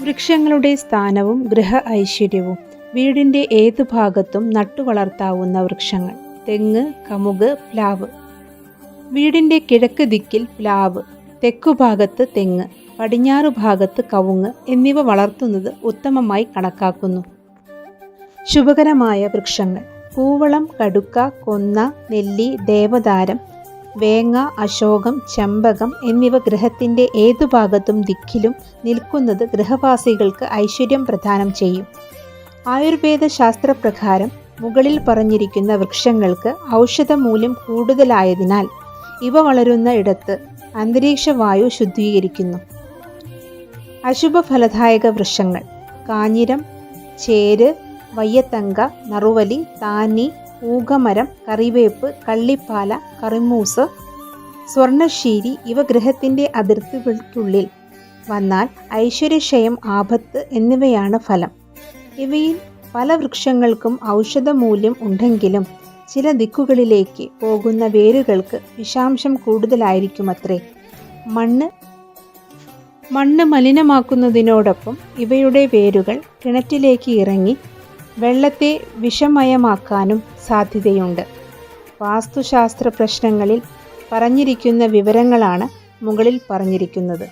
വൃക്ഷങ്ങളുടെ സ്ഥാനവും ഗൃഹ ഐശ്വര്യവും വീടിന്റെ ഏതു ഭാഗത്തും നട്ടുവളർത്താവുന്ന വൃക്ഷങ്ങൾ. തെങ്ങ് കമുക് പ്ലാവ്. വീടിന്റെ കിഴക്ക് ദിക്കിൽ പ്ലാവ് തെക്കുഭാഗത്ത് തെങ്ങ് പടിഞ്ഞാറ് ഭാഗത്ത് കവുങ്ങ് എന്നിവ വളർത്തുന്നത് ഉത്തമമായി കണക്കാക്കുന്നു. ശുഭകരമായ വൃക്ഷങ്ങൾ. പൂവളം കടുക്ക കൊന്ന നെല്ലി ദേവദാരം വേങ്ങ അശോകം ചെമ്പകം എന്നിവ ഗ്രഹത്തിന്റെ ഏതു ഭാഗത്തും ദിക്കിലും നിൽക്കുന്നത് ഗ്രഹവാസികൾക്ക് ഐശ്വര്യം പ്രദാനം ചെയ്യും. ആയുർവേദ ശാസ്ത്രപ്രകാരം മുകളിൽ പറഞ്ഞിരിക്കുന്ന വൃക്ഷങ്ങൾക്ക് ഔഷധമൂല്യം കൂടുതലായതിനാൽ ഇവ വളരുന്ന ഇടത്ത് അന്തരീക്ഷ വായു ശുദ്ധീകരിക്കുന്നു. അശുഭഫലദായക വൃക്ഷങ്ങൾ കാഞ്ഞിരം ചേര് വയ്യത്തങ്ക നറുവലി താനി ഊകമരം കറിവേപ്പ് കള്ളിപ്പാല കറിമൂസ് സ്വർണശീരി ഇവ ഗ്രഹത്തിന്റെ അതിർത്തികൾക്കുള്ളിൽ വന്നാൽ ഐശ്വര്യക്ഷയം ആപത്ത് എന്നിവയാണ് ഫലം. ഇവയിൽ പല വൃക്ഷങ്ങൾക്കും ഔഷധമൂല്യം ഉണ്ടെങ്കിലും ചില ദിക്കുകളിലേക്ക് പോകുന്ന വേരുകൾക്ക് വിഷാംശം കൂടുതലായിരിക്കുമത്രേ. മണ്ണ് മണ്ണ് മലിനമാക്കുന്നതിനോടൊപ്പം ഇവയുടെ വേരുകൾ കിണറ്റിലേക്ക് ഇറങ്ങി വെള്ളത്തെ വിഷമയമാക്കാനും സാധ്യതയുണ്ട്. വാസ്തുശാസ്ത്ര പ്രശ്നങ്ങളിൽ പറഞ്ഞിരിക്കുന്ന വിവരങ്ങളാണ് മുകളിൽ പറഞ്ഞിരിക്കുന്നത്.